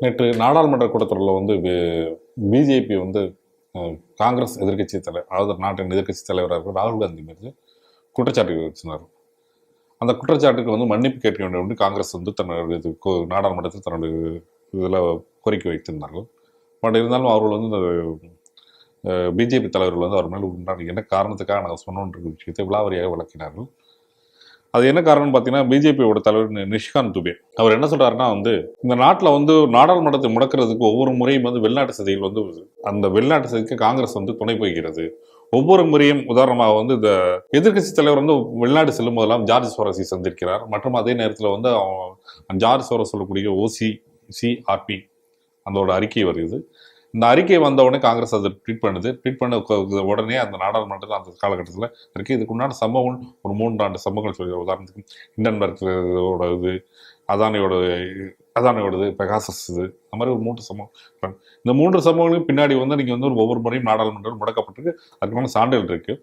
நேற்று நாடாளுமன்ற கூட்டத்தொடரில் வந்து பிஜேபி வந்து காங்கிரஸ் எதிர்க்கட்சி தலைவர் அதாவது நாட்டின் எதிர்கட்சி தலைவராக இருக்கிற ராகுல் காந்தி மீது குற்றச்சாட்டு வச்சினார் அந்த குற்றச்சாட்டுக்கு வந்து மன்னிப்பு கேட்க வேண்டும் என்று காங்கிரஸ் வந்து தன்னுடைய இது கோ- நாடாளுமன்றத்தில் தன்னுடைய இதில் கோரிக்கை வைத்திருந்தார்கள். பட் இருந்தாலும் அவர்கள் வந்து இந்த பிஜேபி தலைவர்கள் வந்து அவர் மேலே உண்டான என்ன காரணத்துக்காக நாங்கள் சொன்னோன்ற விஷயத்தை விழாவரியாக விளக்கினார்கள். அது என்ன காரணம்னு பார்த்தீங்கன்னா பிஜேபியோட தலைவர் நிஷ்காந்த் நிஷிகாந்த் துபே. அவர் என்ன சொல்றாருன்னா வந்து இந்த நாட்டில் வந்து நாடாளுமன்றத்தை முடக்கிறதுக்கு ஒவ்வொரு முறையும் வந்து வெளிநாட்டு சதிகள் வந்து அந்த வெளிநாட்டு சதிக்கு காங்கிரஸ் வந்து துணை போகிறது ஒவ்வொரு முறையும் உதாரணமாக வந்து இந்த எதிர்க்கட்சி தலைவர் வந்து வெளிநாடு செல்லும் போதெல்லாம் ஜார்ஜ் சோரஸை சந்திக்கிறார் மற்றும் அதே நேரத்தில் வந்து அவன் ஜார்ஜ் சோரஸ் சொல்லக்கூடிய ஓசி சிஆர்பி அதோட அறிக்கை வருது இந்த அறிக்கை வந்த உடனே காங்கிரஸ் அதை ட்வீட் பண்ணுது. ட்வீட் பண்ண உடனே அந்த நாடாளுமன்றத்தில் அந்த காலகட்டத்தில் இருக்கு. இதுக்கு உண்டான சம்பவம் ஒரு மூன்றாண்டு சம்பவங்கள் சொல்லி உதாரணத்துக்கு இண்டன்பர்க்கோட இது அதானியோட அதானியோடது பெகாசஸ் இது அந்த மாதிரி ஒரு மூன்று சம்பவம். இந்த மூன்று சம்பவங்களுக்கு பின்னாடி வந்து நீங்கள் வந்து ஒரு ஒவ்வொரு முறையும் நாடாளுமன்றம் முடக்கப்பட்டிருக்கு. அதுக்கான சான்றிதழ் இருக்கு.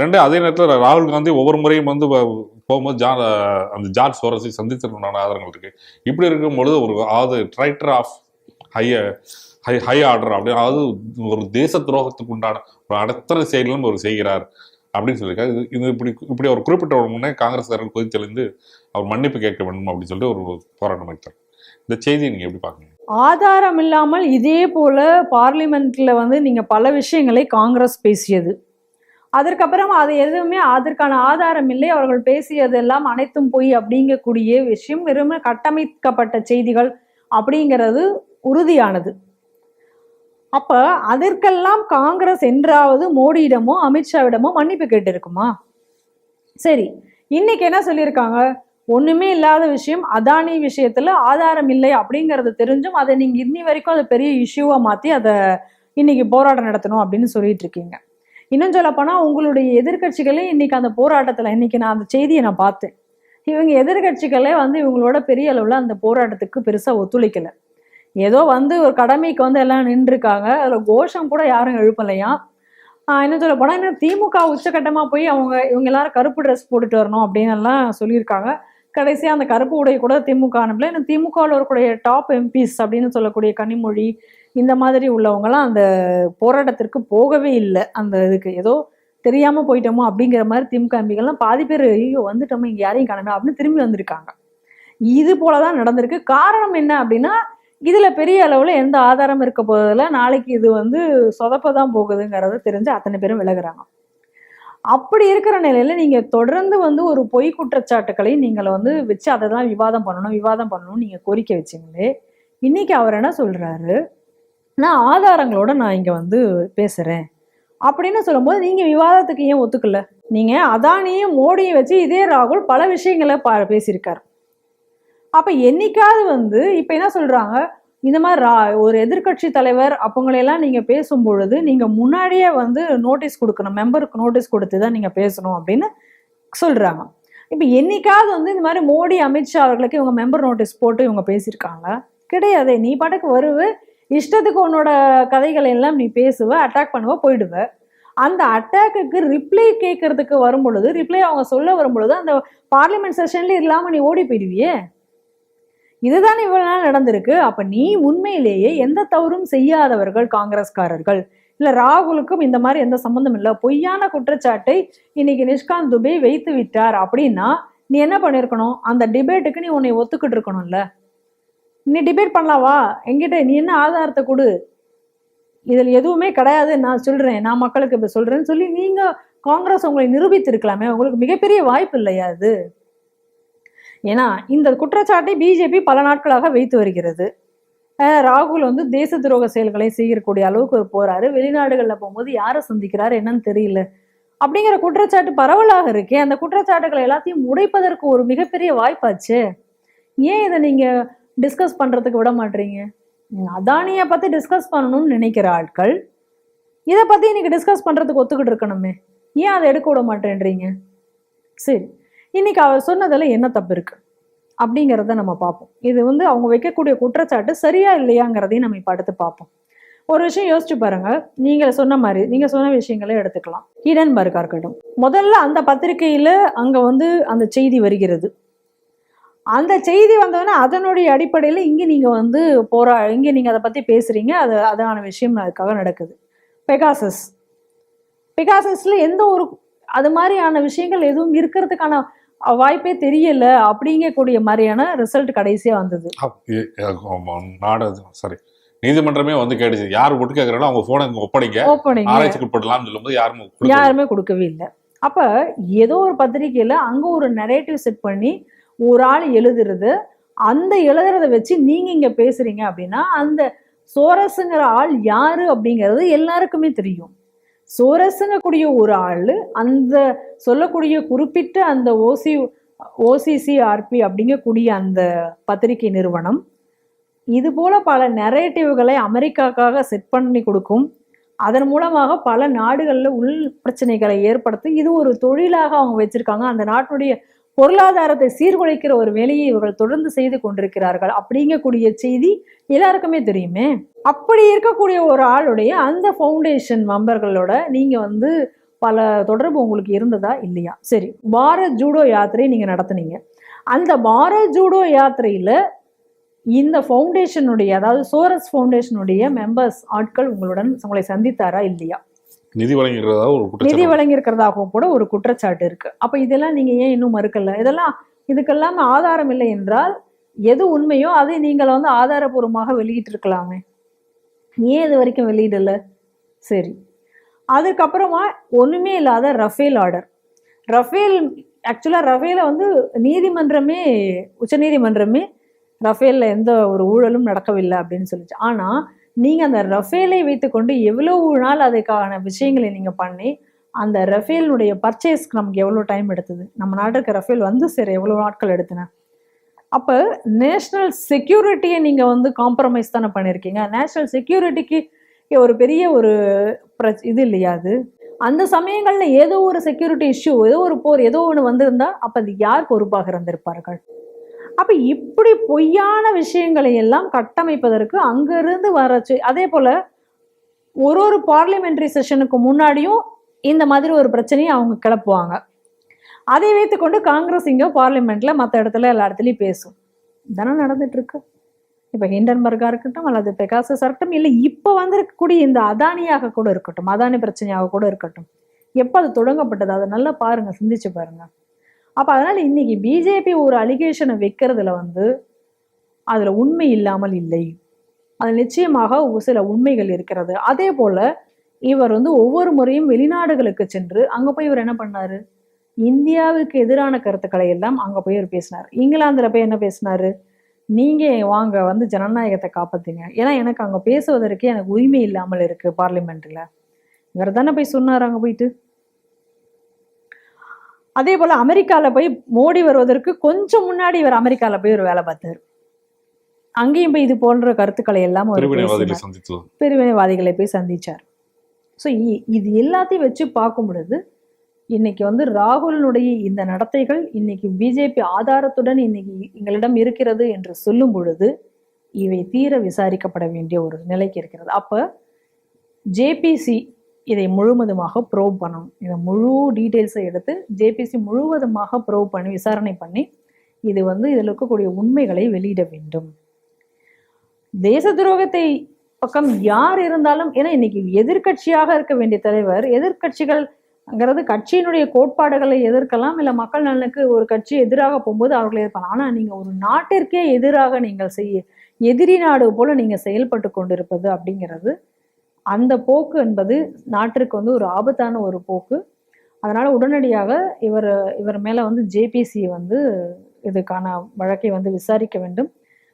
ரெண்டு அதே நேரத்தில் ராகுல் காந்தி ஒவ்வொரு முறையும் வந்து போகும்போது ஜா அந்த ஜார்ஜ் சோரஸை சந்தித்திருக்கான ஆதாரங்கள் இருக்கு. இப்படி இருக்கும் பொழுது ஒரு அதாவது traitor of high high high order அப்படி அதாவது ஒரு தேச துரோகத்துக்கு உண்டான ஒரு அடத்தர செயலும் அவர் செய்கிறார் அப்படின்னு சொல்லியிருக்காரு. இது இது இப்படி இப்படி அவர் குறிப்பிட்ட ஒரு முன்னே காங்கிரஸ்காரர்கள் கொதித்தெழுந்து அவர் மன்னிப்பு கேட்க வேண்டும் அப்படின்னு சொல்லிட்டு ஒரு போராட்டம் வைத்தார் இந்த செய்தியை நீங்கள் எப்படி பார்க்குறீங்க? ஆதாரம் இல்லாமல் இதே போல பார்லிமெண்ட்ல வந்து நீங்க பல விஷயங்களை காங்கிரஸ் பேசியது. அதற்கப்புறம் அது எதுவுமே அதற்கான ஆதாரம் இல்லை. அவர்கள் பேசியதெல்லாம் அனைத்தும் பொய் அப்படிங்கக்கூடிய விஷயம் வெறும் கட்டமைக்கப்பட்ட செய்திகள் அப்படிங்கிறது உறுதியானது. அப்ப அதற்கெல்லாம் காங்கிரஸ் என்றாவது மோடியிடமோ அமித்ஷாவிடமோ மன்னிப்பு கேட்டிருக்குமா? சரி இன்னைக்கு என்ன சொல்லியிருக்காங்க? ஒண்ணுமே இல்லாத விஷயம் அதானி விஷயத்துல ஆதாரம் இல்லை அப்படிங்கறது தெரிஞ்சும் அதை நீங்க இன்னி வரைக்கும் அதை பெரிய இஷ்யூவா மாத்தி அதை இன்னைக்கு போராட்டம் நடத்தணும் அப்படின்னு சொல்லிட்டு இருக்கீங்க. இன்னும் சொல்ல போனா உங்களுடைய எதிர்க்கட்சிகளே இன்னைக்கு அந்த போராட்டத்துல இன்னைக்கு நான் அந்த செய்தியை நான் பார்த்தேன். இவங்க எதிர்க்கட்சிகளே வந்து இவங்களோட பெரிய அளவுல அந்த போராட்டத்துக்கு பெருசா ஒத்துழைக்கல. ஏதோ வந்து ஒரு கடமைக்கு வந்து எல்லாம் நின்றுருக்காங்க. அதில் கோஷம் கூட யாரும் எழுப்பலையா? என்ன சொல்ல போனால் இன்னும் திமுக உச்சக்கட்டமாக போய் அவங்க இவங்க எல்லாரும் கருப்பு ட்ரெஸ் போட்டுட்டு வரணும் அப்படின்னு எல்லாம் சொல்லியிருக்காங்க. கடைசியாக அந்த கருப்பு உடை கூட திமுக அனுப்பல. இன்னும் திமுகவில் இருக்கக்கூடிய டாப் எம்பிஸ் அப்படின்னு சொல்லக்கூடிய கனிமொழி இந்த மாதிரி உள்ளவங்கலாம் அந்த போராட்டத்திற்கு போகவே இல்லை. அந்த இதுக்கு ஏதோ தெரியாமல் போயிட்டோமோ அப்படிங்கிற மாதிரி திமுக எம்பிகள்லாம் பாதி பேர் ஐயோ வந்துட்டோமோ இங்கே யாரையும் காணமே அப்படின்னு திரும்பி வந்திருக்காங்க. இது போலதான் நடந்திருக்கு. காரணம் என்ன அப்படின்னா இதில் பெரிய அளவில் எந்த ஆதாரம் இருக்க போதில்ல நாளைக்கு இது வந்து சொதப்ப தான் போகுதுங்கிறத தெரிஞ்சு அத்தனை பேரும் விலகுறாங்க. அப்படி இருக்கிற நிலையில் நீங்கள் தொடர்ந்து வந்து ஒரு பொய் குற்றச்சாட்டுக்களை நீங்கள் வந்து வச்சு அதெல்லாம் விவாதம் பண்ணணும் விவாதம் பண்ணணும் நீங்கள் கோரிக்கை வச்சிங்களே இன்னைக்கு அவர் என்ன சொல்கிறாரு நான் ஆதாரங்களோட நான் இங்கே வந்து பேசுகிறேன் அப்படின்னு சொல்லும்போது நீங்கள் விவாதத்துக்கு ஏன் ஒத்துக்கல? நீங்கள் அதானியும் மோடியும் வச்சு இதே ராகுல் பல விஷயங்களை பா பேசியிருக்காரு. அப்போ என்னைக்காவது வந்து இப்போ என்ன சொல்கிறாங்க இந்த மாதிரி ரா- ஒரு எதிர்க்கட்சி தலைவர் அப்பங்களையெல்லாம் நீங்கள் பேசும் பொழுது முன்னாடியே வந்து நோட்டீஸ் கொடுக்கணும் மெம்பருக்கு நோட்டீஸ் கொடுத்து தான் நீங்கள் பேசணும் அப்படின்னு சொல்கிறாங்க இப்போ என்னைக்காவது வந்து இந்த மாதிரி மோடி அமித்ஷா அவர்களுக்கு இவங்க மெம்பர் நோட்டீஸ் போட்டு இவங்க பேசியிருக்காங்க? கிடையாது நீ பாட்டுக்கு வருவ இஷ்டத்துக்கு உன்னோட கதைகளை எல்லாம் நீ பேசுவ அட்டாக் பண்ணுவ போயிடுவ. அந்த அட்டாக்குக்கு ரிப்ளை கேட்கறதுக்கு வரும் பொழுது ரிப்ளை அவங்க சொல்ல வரும் பொழுது அந்த பார்லிமெண்ட் செஷன்ல இல்லாம நீ ஓடி போயிடுவியே? இதுதான் இவ்வளவு நாள் நடந்திருக்கு. அப்ப நீ உண்மையிலேயே எந்த தவறும் செய்யாதவர்கள் காங்கிரஸ்காரர்கள். இல்ல ராகுலுக்கும் இந்த மாதிரி எந்த சம்பந்தம் இல்லை. பொய்யான குற்றச்சாட்டை இன்னைக்கு நிஷ்காந்த் துபே வைத்து விட்டார் அப்படின்னா நீ என்ன பண்ணிருக்கணும்? அந்த டிபேட்டுக்கு நீ உன்னை ஒத்துக்கிட்டு இருக்கணும்ல. நீ டிபேட் பண்ணலாவா? என்கிட்ட நீ என்ன ஆதாரத்தை கொடு? இதில் எதுவுமே கிடையாது. நான் சொல்றேன். நான் மக்களுக்கு இப்ப சொல்றேன்னு சொல்லி நீங்க காங்கிரஸ் உங்களை நிரூபித்திருக்கலாமே. உங்களுக்கு மிகப்பெரிய வாய்ப்பு இல்லையா அது ஏன்னா இந்த குற்றச்சாட்டை பிஜேபி பல நாட்களாக வைத்து வருகிறது. ராகுல் வந்து தேச துரோக செயல்களை செய்யக்கூடிய அளவுக்கு ஒரு போறாரு. வெளிநாடுகளில் போகும்போது யாரை சந்திக்கிறாரு என்னன்னு தெரியல. அப்படிங்கிற குற்றச்சாட்டு பரவலாக இருக்கே. அந்த குற்றச்சாட்டுகளை எல்லாத்தையும் உடைப்பதற்கு ஒரு மிகப்பெரிய வாய்ப்பாச்சு. ஏன் இதை நீங்க டிஸ்கஸ் பண்றதுக்கு விட மாட்டீங்க அதானியை பத்தி டிஸ்கஸ் பண்ணணும்னு நினைக்கிற ஆட்கள் இதை பத்தி இன்னைக்கு டிஸ்கஸ் பண்றதுக்கு ஒத்துக்கிட்டு இருக்கணுமே. ஏன் அதை எடுக்க விட மாட்டேன்றீங்க? சரி. இன்னைக்கு அவர் சொன்னதுல என்ன தப்பு இருக்கு? அப்படிங்கிறத நம்ம பார்ப்போம். இது வந்து அவங்க வைக்கக்கூடிய குற்றச்சாட்டு சரியா இல்லையாங்கிறதையும் நம்ம இப்போ அடுத்து பார்ப்போம். ஒரு விஷயம் யோசிச்சு பாருங்க. நீங்க சொன்ன மாதிரி நீங்க சொன்ன விஷயங்களே எடுத்துக்கலாம். ஹிடன்பர்கா இருக்கட்டும். முதல்ல அந்த பத்திரிகையில அங்க வந்து அந்த செய்தி வருகிறது. அந்த செய்தி வந்தோடனே அதனுடைய அடிப்படையில் இங்கே நீங்கள் வந்து போரா இங்கே நீங்கள் அதை பற்றி பேசுகிறீங்க அது அதான விஷயம் அதுக்காக நடக்குது. பெகாசஸ். பெகாசஸில் எந்த ஒரு அது மாதிரியான விஷயங்கள் எதுவும் இருக்கிறதுக்கான வாய்ப்பே தெரியல அப்படிங்கக்கூடிய மாதிரியான ரிசல்ட் கடைசியாக வந்தது. நாடு சாரி நீதிமன்றமே வந்து கேட்டுச்சு. யார் ஒட்டு கேட்கறாங்களோ அவங்க போனை ஒப்படைங்க. ஆராய்ச்சிக்கு உட்படலாம்னு சொல்லும்போது யாரும். யாருமே கொடுக்கவே இல்லை. அப்போ ஏதோ ஒரு பத்திரிக்கையில் அங்கே ஒரு நரேட்டிவ் செட் பண்ணி ஒரு ஆள் எழுதுறது அந்த எழுதுறத வச்சு நீங்கள் இங்கே பேசுகிறீங்க அப்படின்னா அந்த சோரஸுங்கிற ஆள் யாரு அப்படிங்கிறது எல்லாருக்குமே தெரியும். சோரஸுங்கக்கூடிய ஒரு ஆள் அந்த சொல்லக்கூடிய குறிப்பிட்ட அந்த ஓசி ஓசிசிஆர்பி அப்படிங்கக்கூடிய அந்த பத்திரிகை நிறுவனம் இது போல பல நெரேட்டிவ்களை அமெரிக்காக்காக செட் பண்ணி கொடுக்கும். அதன் மூலமாக பல நாடுகளில் உள் பிரச்சனைகளை ஏற்படுத்தி இது ஒரு தொழிலாக அவங்க வச்சிருக்காங்க. அந்த நாட்டுடைய பொருளாதாரத்தை சீர்குலைக்கிற ஒரு வேலையை இவர்கள் தொடர்ந்து செய்து கொண்டிருக்கிறார்கள் அப்படிங்கக்கூடிய செய்தி எல்லாருக்குமே தெரியுமே. அப்படி இருக்கக்கூடிய ஒரு ஆளுடைய அந்த ஃபவுண்டேஷன் மெம்பர்களோட நீங்க வந்து பல தொடர்பு உங்களுக்கு இருந்ததா இல்லையா? சரி பாரத் ஜூடோ யாத்திரை நீங்க நடத்துனீங்க. அந்த பாரத் ஜூடோ யாத்திரையில இந்த ஃபவுண்டேஷனுடைய அதாவது சோரஸ் ஃபவுண்டேஷனுடைய மெம்பர்ஸ் ஆட்கள் உங்களுடன் உங்களை சந்தித்தாரா இல்லையா? நிதி வழங்குகிறதா ஒரு நிதி வழங்கியிருக்கிறதாகவும் கூட ஒரு குற்றச்சாட்டு இருக்கு. அப்ப இதெல்லாம் நீங்க ஏன் இன்னும் மறுக்கல? இதெல்லாம் இதுக்கெல்லாம் ஆதாரம் இல்லை என்றால் எது உண்மையோ அதை நீங்கள் வந்து ஆதாரபூர்வமாக வெளியிட்டு இருக்கலாமே ஏன் இது வரைக்கும் வெளியிடல? சரி. அதுக்கப்புறமா ஒண்ணுமே இல்லாத ரஃபேல் ஆர்டர். ரஃபேல் ஆக்சுவலாக ரஃபேலை வந்து நீதிமன்றமே உச்சநீதிமன்றமே ரஃபேல்ல எந்த ஒரு ஊழலும் நடக்கவில்லை அப்படின்னு சொல்லிச்சு. ஆனா நீங்கள் அந்த ரஃபேலை வைத்துக்கொண்டு எவ்வளோ நாள் அதுக்கான விஷயங்களை நீங்கள் பண்ணி அந்த ரஃபேலுடைய பர்ச்சேஸ்க்கு நமக்கு எவ்வளோ டைம் எடுத்தது? நம்ம நாட்டுக்கு ரஃபேல் வந்து சரி எவ்வளோ நாட்கள் எடுத்துன? அப்போ நேஷ்னல் செக்யூரிட்டியை நீங்கள் வந்து காம்ப்ரமைஸ் தானே பண்ணியிருக்கீங்க நேஷ்னல் செக்யூரிட்டிக்கு ஒரு பெரிய ஒரு பிரச் இது இல்லையா அது? அந்த சமயங்களில் ஏதோ ஒரு செக்யூரிட்டி இஷ்யூ ஏதோ ஒரு போர் ஏதோ ஒன்று வந்திருந்தா அப்போ அது யார் பொறுப்பாக இருந்திருப்பார்கள்? அப்போ இப்படி பொய்யான விஷயங்களை எல்லாம் கட்டமைப்பதற்கு அங்கிருந்து வரச்சு. அதே போல் ஒரு ஒரு பார்லிமெண்ட்ரி செஷனுக்கு முன்னாடியும் இந்த மாதிரி ஒரு பிரச்சனையை அவங்க கிளப்புவாங்க. அதை வைத்துக்கொண்டு காங்கிரஸ் இங்கே பார்லிமெண்ட்டில் மற்ற இடத்துல எல்லா இடத்துலையும் பேசும். தானே நடந்துட்டுருக்கு இப்போ ஹிண்டன்பர்காக இருக்கட்டும் அல்லது பெகாசஸ் இருக்கட்டும் இல்லை இப்போ வந்திருக்கக்கூடிய இந்த அதானியாக கூட இருக்கட்டும் அதானி பிரச்சனையாக கூட இருக்கட்டும். எப்போ அது தொடங்கப்பட்டது? அதை நல்லா பாருங்கள் சிந்திச்சு பாருங்கள் அப்போ அதனால இன்னைக்கு பிஜேபி ஒரு அலிகேஷனை வைக்கிறதுல வந்து அதுல உண்மை இல்லாமல் இல்லை. அதில் நிச்சயமாக ஒரு சில உண்மைகள் இருக்கிறது. அதே போல இவர் வந்து ஒவ்வொரு முறையும் வெளிநாடுகளுக்கு சென்று அங்க போய் இவர் என்ன பண்ணாரு? இந்தியாவுக்கு எதிரான கருத்துக்களை எல்லாம் அங்க போய் இவர் பேசினார். இங்கிலாந்துல போய் என்ன பேசினார்? நீங்க வாங்க வந்து ஜனநாயகத்தை காப்பாத்துங்க. ஏன்னா எனக்கு அங்க பேசுவதற்கே எனக்கு உரிமை இல்லாமல் இருக்கு பார்லிமெண்ட்டில் இவர் தானே போய் சொன்னார் அங்க போயிட்டு? அதே போல அமெரிக்கால போய் மோடி வருவதற்கு கொஞ்சம் முன்னாடி இவர் அமெரிக்கால போய் ஒரு வேலை பார்த்தாரு. அங்கேயும் போய் இது போன்ற கருத்துக்களை எல்லாம் பிரிவினைவாதிகளை போய் சந்திச்சார். ஸோ இது எல்லாத்தையும் வச்சு பார்க்கும் பொழுது இன்னைக்கு வந்து ராகுலினுடைய இந்த நடத்தைகள் இன்னைக்கு பிஜேபி ஆதாரத்துடன் இன்னைக்கு எங்களிடம் இருக்கிறது என்று சொல்லும் பொழுது இவை தீர விசாரிக்கப்பட வேண்டிய ஒரு நிலைக்கு இருக்கிறது. அப்ப ஜேபிசி இதை முழுவதுமாக ப்ரோவ் பண்ணணும். இதை முழு டீட்டெயில்ஸை எடுத்து ஜேபிசி முழுவதுமாக ப்ரோவ் பண்ணி விசாரணை பண்ணி இது வந்து இதில் இருக்கக்கூடிய உண்மைகளை வெளியிட வேண்டும். தேச துரோகத்தை பக்கம் யார் இருந்தாலும் ஏன்னா இன்னைக்கு எதிர்க்கட்சியாக இருக்க வேண்டிய தலைவர் எதிர்க்கட்சிகள்ங்கிறது கட்சியினுடைய கோட்பாடுகளை எதிர்க்கலாம் இல்லை மக்கள் நலனுக்கு ஒரு கட்சி எதிராக போகும்போது அவர்களை எதிர்ப்பாங்க. ஆனால் நீங்கள் ஒரு நாட்டிற்கே எதிராக நீங்கள் செய்ய எதிரி நாடு போல நீங்கள் செயல்பட்டு கொண்டிருப்பது அப்படிங்கிறது அந்த போக்கு என்பது நாட்டிற்கு வந்து ஒரு ஆபத்தான ஒரு போக்கு. அதனால் உடனடியாக இவர் இவர் மேலே வந்து ஜேபிசி வந்து இதுக்கான வழக்கை வந்து விசாரிக்க வேண்டும்.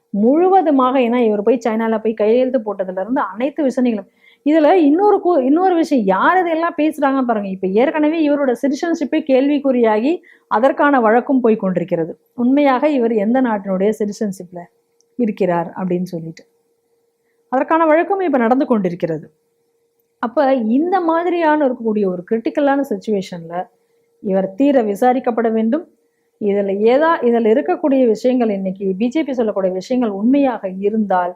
முழுவதுமாக ஏன்னா இவர் போய் சைனாவில் போய் கையெழுத்து போட்டதுலேருந்து அனைத்து விஷயங்களும். இதில் இன்னொரு கு- இன்னொரு விஷயம் யார் இதெல்லாம் பேசுகிறாங்க பாருங்கள் இப்போ ஏற்கனவே இவரோட சிட்டிசன்ஷிப்பே கேள்விக்குறியாகி அதற்கான வழக்கும் போய் கொண்டிருக்கிறது. உண்மையாக இவர் எந்த நாட்டினுடைய சிட்டிசன்ஷிப்பில் இருக்கிறார் அப்படின்னு சொல்லிட்டு. அதற்கான வழக்கம் இப்போ நடந்து கொண்டிருக்கிறது. அப்போ இந்த மாதிரியான இருக்கக்கூடிய ஒரு கிரிட்டிக்கலான சுச்சுவேஷனில் இவர் தீர விசாரிக்கப்பட வேண்டும். இதில் ஏதா இதில் இருக்கக்கூடிய விஷயங்கள் இன்னைக்கு பிஜேபி சொல்லக்கூடிய விஷயங்கள் உண்மையாக இருந்தால்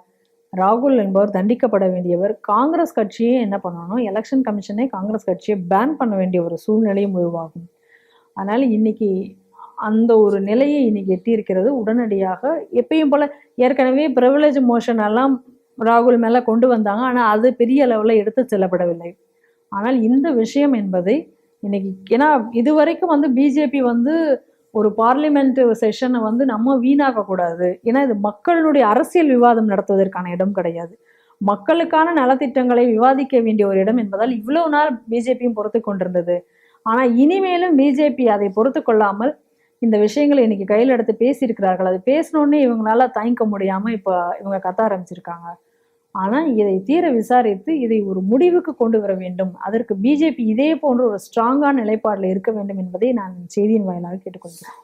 ராகுல் என்பவர் தண்டிக்கப்பட வேண்டியவர். காங்கிரஸ் கட்சியே என்ன பண்ணணும்? எலெக்ஷன் கமிஷனே காங்கிரஸ் கட்சியை பேன் பண்ண வேண்டிய ஒரு சூழ்நிலையும் உருவாகும். அதனால் இன்னைக்கு அந்த ஒரு நிலையை இன்னைக்கு எட்டியிருக்கிறது. உடனடியாக எப்பயும் போல ஏற்கனவே ப்ரிவிலேஜ் மோஷன் எல்லாம் ராகுல் மேலே கொண்டு வந்தாங்க. ஆனால் அது பெரிய அளவில் எடுத்து செல்லப்படவில்லை. ஆனால் இந்த விஷயம் என்பதை இன்னைக்கு ஏன்னா இதுவரைக்கும் வந்து பிஜேபி வந்து ஒரு பார்லிமெண்ட் செஷனை வந்து நம்ம வீணாக்க கூடாது ஏன்னா இது மக்களுடைய அரசியல் விவாதம் நடத்துவதற்கான இடம் கிடையாது. மக்களுக்கான நலத்திட்டங்களை விவாதிக்க வேண்டிய ஒரு இடம் என்பதால் இவ்வளவு நாள் பிஜேபியும் பொறுத்து கொண்டிருந்தது. ஆனால் இனிமேலும் பிஜேபி அதை பொறுத்து கொள்ளாமல் இந்த விஷயங்களை இன்னைக்கு கையில் எடுத்து பேசியிருக்கிறார்கள். அது பேசினோடனே இவங்களால தாங்கிக்க முடியாம இப்ப இவங்க கத்த ஆரம்பிச்சிருக்காங்க. ஆனா இதை தீர விசாரித்து இதை ஒரு முடிவுக்கு கொண்டு வர வேண்டும். அதற்கு பிஜேபி இதே போன்ற ஒரு ஸ்ட்ராங்கான நிலைப்பாடுல இருக்க வேண்டும் என்பதை நான் செய்தியின் வாயிலாக கேட்டுக்கொள்கிறேன்.